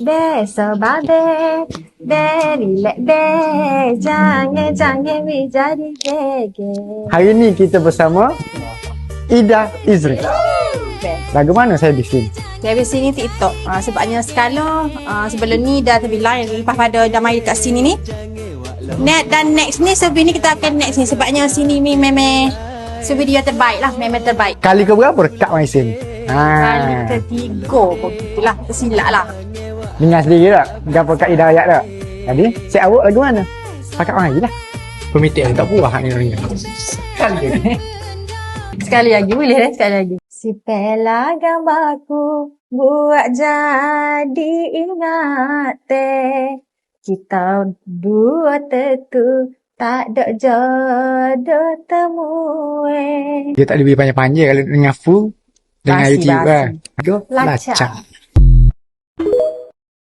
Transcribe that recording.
Be, sebab be, be, be, jangan, jangan be jadi gege. Hari ni kita bersama Ida Izri. Lagu mana saya di sini? Dari sini TikTok. Uh, sebabnya sekala uh, sebelum ni dah terbilang lepas pada dah main dekat sini ni. Net dan next ni sebelum ni kita akan next ni sebabnya sini ni memang so video terbaik lah memang terbaik. Kali ke berapa dekat main sini? Kali Ha. ketiga pun gitulah tersilap lah. Dengar sendiri tak? Gapa Kak Ida ayat tak? Jadi, saya awak lagu mana? Pakat main lah. Pemitik yang tak puas ni orangnya. Sekali lagi boleh eh sekali lagi. Si pela gambarku buat jadi ingat teh. Kita dua tentu tak ada jodoh temu eh. Dia tak lebih panjang-panjang kalau dengar full. Dengar Basi, YouTube basi. kan. Aduh, Lacak. lacak.